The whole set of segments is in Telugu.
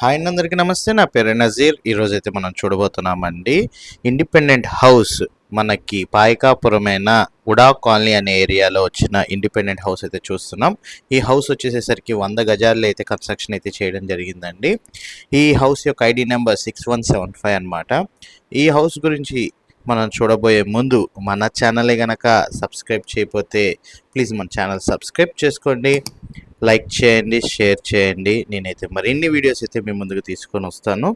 హాయ్ అండి, అందరికీ నమస్తే. నా పేరు నజీర్. ఈరోజు అయితే మనం చూడబోతున్నామండి. ఇండిపెండెంట్ హౌస్ మనకి పాయకాపురమైన ఉడా కాలనీ అనే ఏరియాలో వచ్చిన ఇండిపెండెంట్ హౌస్ అయితే చూస్తున్నాం. ఈ హౌస్ వచ్చేసేసరికి వంద గజాల్లో అయితే కన్స్ట్రక్షన్ అయితే చేయడం జరిగిందండి. ఈ హౌస్ యొక్క ID number six one seven five అనమాట ఈ హౌస్ గురించి మనం చూడబోయే ముందు మన ఛానలే గనక సబ్స్క్రైబ్ చేయకపోతే ప్లీజ్ మన ఛానల్ సబ్స్క్రైబ్ చేసుకోండి. లైక్ చేయండి షేర్ చేయండి. నేనైతే మరిన్ని వీడియోస్ అయితే మీ ముందుకు తీసుకొని వస్తాను.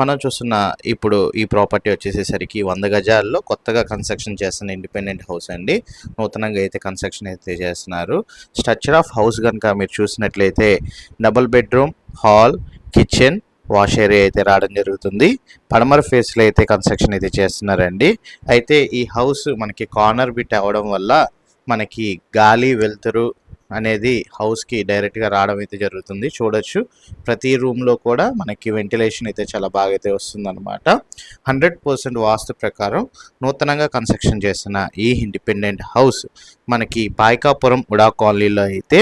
మనం చూస్తున్న ఇప్పుడు ఈ ప్రాపర్టీ వచ్చేసేసరికి వంద గజాల్లో కొత్తగా కన్స్ట్రక్షన్ చేస్తున్న ఇండిపెండెంట్ హౌస్ అండి. నూతనంగా అయితే కన్స్ట్రక్షన్ అయితే చేస్తున్నారు. స్ట్రక్చర్ ఆఫ్ హౌస్ కనుక మీరు చూసినట్లయితే double bedroom hall kitchen wash area అయితే రావడం జరుగుతుంది. పడమర ఫేస్లో అయితే కన్స్ట్రక్షన్ అయితే చేస్తున్నారండి. అయితే ఈ హౌస్ మనకి కార్నర్ బిట్ అవ్వడం వల్ల మనకి గాలి వెలుతురు అనేది హౌస్కి డైరెక్ట్గా రావడం అయితే జరుగుతుంది. చూడొచ్చు. ప్రతి రూమ్లో కూడా మనకి వెంటిలేషన్ అయితే చాలా బాగా అయితే వస్తుందన్నమాట. హండ్రెడ్ పర్సెంట్ వాస్తు ప్రకారం నూతనంగా కన్స్ట్రక్షన్ చేసిన ఈ ఇండిపెండెంట్ హౌస్ మనకి పాయకాపురం ఉడా కాలనీలో అయితే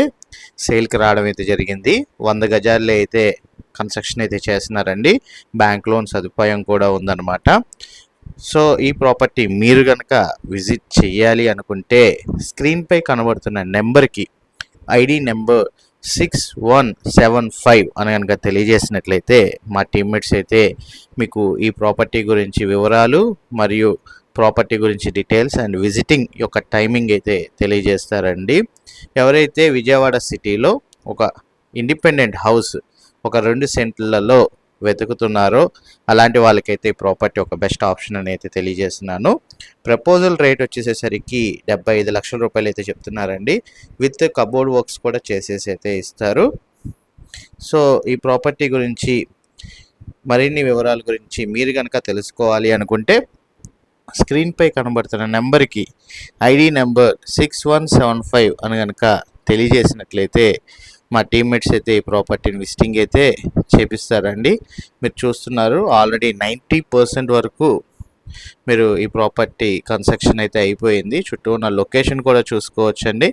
సేల్కి రావడం అయితే జరిగింది. వంద గజాల్లో అయితే కన్స్ట్రక్షన్ అయితే చేస్తున్నారండి. బ్యాంక్ లోన్ సదుపాయం కూడా ఉందన్నమాట. సో ఈ ప్రాపర్టీ మీరు కనుక విజిట్ చేయాలి అనుకుంటే స్క్రీన్పై కనబడుతున్న నెంబర్కి ID number six one seven five అని కనుక తెలియజేసినట్లయితే మా టీమ్మేట్స్ అయితే మీకు ఈ ప్రాపర్టీ గురించి వివరాలు మరియు ప్రాపర్టీ గురించి డీటెయిల్స్ అండ్ విజిటింగ్ యొక్క టైమింగ్ అయితే తెలియజేస్తారండి. ఎవరైతే విజయవాడ సిటీలో ఒక ఇండిపెండెంట్ హౌస్ ఒక రెండు సెంట్లలో వెతుకుతున్నారో అలాంటి వాళ్ళకైతే ఈ ప్రాపర్టీ ఒక బెస్ట్ ఆప్షన్ అని అయితే తెలియజేస్తున్నాను. ప్రపోజల్ రేట్ వచ్చేసేసరికి డెబ్బై ఐదు లక్షల రూపాయలు అయితే చెప్తున్నారండి. విత్ కబోర్డ్ వర్క్స్ కూడా చేసేసి అయితే ఇస్తారు. సో ఈ ప్రాపర్టీ గురించి మరిన్ని వివరాల గురించి మీరు కనుక తెలుసుకోవాలి అనుకుంటే స్క్రీన్పై కనబడుతున్న నెంబర్కి ID number six one seven five అని కనుక తెలియజేసినట్లయితే మా టీమ్మేట్స్ అయితే ఈ ప్రాపర్టీని విజిటింగ్ అయితే చేపిస్తారండి. మీరు చూస్తున్నారు ఆల్రెడీ నైంటీ పర్సెంట్ వరకు మీరు ఈ ప్రాపర్టీ కన్స్ట్రక్షన్ అయితే అయిపోయింది. చుట్టూ ఉన్న లొకేషన్ కూడా చూసుకోవచ్చండి.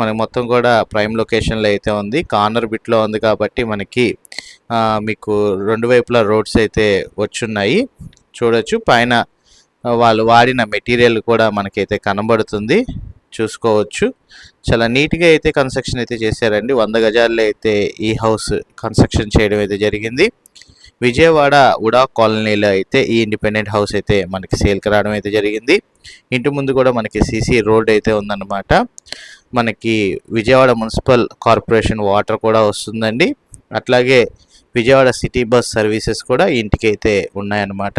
మనకి మొత్తం కూడా ప్రైమ్ లొకేషన్లో అయితే ఉంది. కార్నర్ బిట్లో ఉంది కాబట్టి మనకి మీకు రెండు వైపులా రోడ్స్ అయితే వచ్చున్నాయి. చూడొచ్చు. పైన వాళ్ళు వాడిన మెటీరియల్ కూడా మనకైతే కనబడుతుంది. చూసుకోవచ్చు. చాలా నీట్గా అయితే కన్స్ట్రక్షన్ అయితే చేశారండి. వంద గజాల్లో అయితే ఈ హౌస్ కన్స్ట్రక్షన్ చేయడం అయితే జరిగింది. విజయవాడ ఉడా కాలనీలో అయితే ఈ ఇండిపెండెంట్ హౌస్ అయితే మనకి సేల్కి రావడం అయితే జరిగింది. ఇంటి ముందు కూడా మనకి సీసీ రోడ్ అయితే ఉందన్నమాట. మనకి విజయవాడ మున్సిపల్ కార్పొరేషన్ వాటర్ కూడా వస్తుందండి. అట్లాగే విజయవాడ సిటీ బస్ సర్వీసెస్ కూడా ఇంటికి అయితే ఉన్నాయన్నమాట.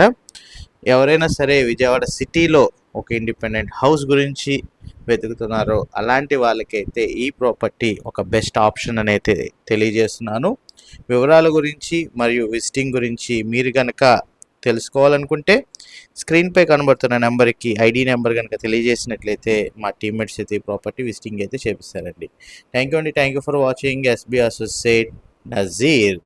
ఎవరైనా సరే విజయవాడ సిటీలో ఒక ఇండిపెండెంట్ హౌస్ గురించి వెతుకుతున్నారో. అలాంటి వాళ్ళకైతే ఈ ప్రాపర్టీ ఒక బెస్ట్ ఆప్షన్ అని అయితే తెలియజేస్తున్నాను. వివరాల గురించి మరియు విజిటింగ్ గురించి మీరు కనుక తెలుసుకోవాలనుకుంటే స్క్రీన్పై కనబడుతున్న నెంబర్కి ఐడి నెంబర్ కనుక తెలియజేసినట్లయితే మా టీమ్మేట్స్ అయితే ఈ ప్రాపర్టీ విజిటింగ్ అయితే చేపిస్తారండి. థ్యాంక్ యూ అండి. Thank you for watching. SB associate Nazeer.